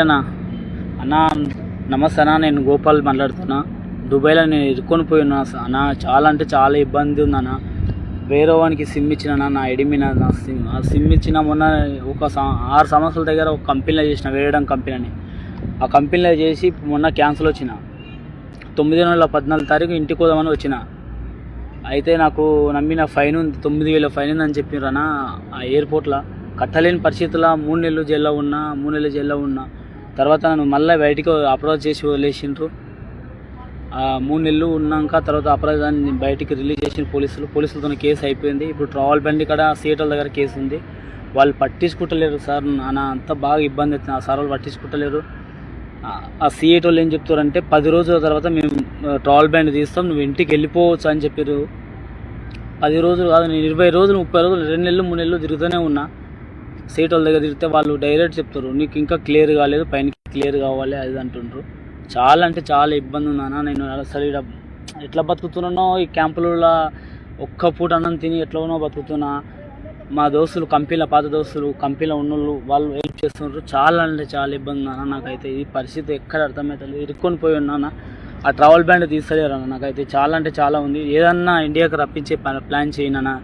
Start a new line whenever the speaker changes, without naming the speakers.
అన్నా. అన్నా నమస్తే అన్న నేను గోపాల్ మాట్లాడుతున్నా. దుబాయ్లో నేను ఇరుక్కొని పోయి ఉన్నా స- అన్న చాలా అంటే చాలా ఇబ్బంది ఉందన్న వేరే వానికి సిమ్ ఇచ్చిన నా ఐడి మీద నా సిమ్ ఆ సిమ్ ఇచ్చిన మొన్న ఒక ఆరు సంవత్సరాల దగ్గర ఒక కంపెనీలో చేసిన వేయడం కంపెనీ అని ఆ కంపెనీలో చేసి మొన్న క్యాన్సిల్ వచ్చిన. తొమ్మిది నెలల పద్నాలుగు తారీఖు ఇంటికి పోదామని వచ్చిన. అయితే నాకు నమ్మిన ఫైన్ ఉంది తొమ్మిది వేల ఫైన్ ఉందని చెప్పిర్రు అన్న. ఆ ఎయిర్పోర్ట్లో కట్టలేని పరిస్థితుల్లో మూడు నెలలు జైల్లో ఉన్నా మూడు నెలలు జైల్లో ఉన్నా. తర్వాత నన్ను మళ్ళీ బయటికి అప్రోచ్ చేసి వదిలేసిండ్రు. ఆ మూడు నెలలు ఉన్నాక తర్వాత అపరాధాన్ని బయటికి రిలీజ్ చేసిన పోలీసులు. పోలీసులతో కేసు అయిపోయింది. ఇప్పుడు ట్రావెల్ బండి కాడ సీటల దగ్గర కేసు ఉంది. వాళ్ళు పట్టించుకుంటలేరు సార్. నా అంత బాగా ఇబ్బంది అవుతుంది. ఆ సార్ వాళ్ళు పట్టించుకుంటలేరు. ఆ- ఆ వాళ్ళు ఏం చెప్తారంటే పది రోజుల తర్వాత మేము ట్రావెల్ బ్యాండ్ తీస్తాం. నువ్వు ఇంటికి వెళ్ళిపోవచ్చు అని చెప్పారు పది రోజులు కాదు నేను ఇరవై రోజులు ముప్పై రోజులు రెండు నెలలు మూడు నెలలు తిరుగుతూనే ఉన్నా. సీట్ వాళ్ళ దగ్గర తిరిగితే వాళ్ళు డైరెక్ట్ చెప్తారు నీకు ఇంకా క్లియర్ కాలేదు పైన క్లియర్ కావాలి అది అంటుండ్రు. చాలా అంటే చాలా ఇబ్బంది ఉన్నానా నేను అసలు ఇక్కడ ఎట్లా బతుకుతున్నానో ఈ క్యాంపులలో ఒక్క పూట అన్నం తిని ఎట్లనో బతుకుతున్నా. మా దోస్తులు కంపెనీలో పాత దోస్తులు కంపెనీలో ఉన్నోళ్ళు వాళ్ళు హెల్ప్ చేస్తున్నారు చాలా అంటే చాలా ఇబ్బంది ఉందన్న నాకైతే ఈ పరిస్థితి ఎక్కడ అర్థమవుతుంది ఇరుక్కొని పోయి ఉన్నానా ఆ ట్రావెల్ బ్యాండ్ తీస్తలేరు నాకైతే చాలా అంటే చాలా ఉంది. ఏదన్నా ఇండియాకి రప్పించే ప్లాన్ చేయనన్నా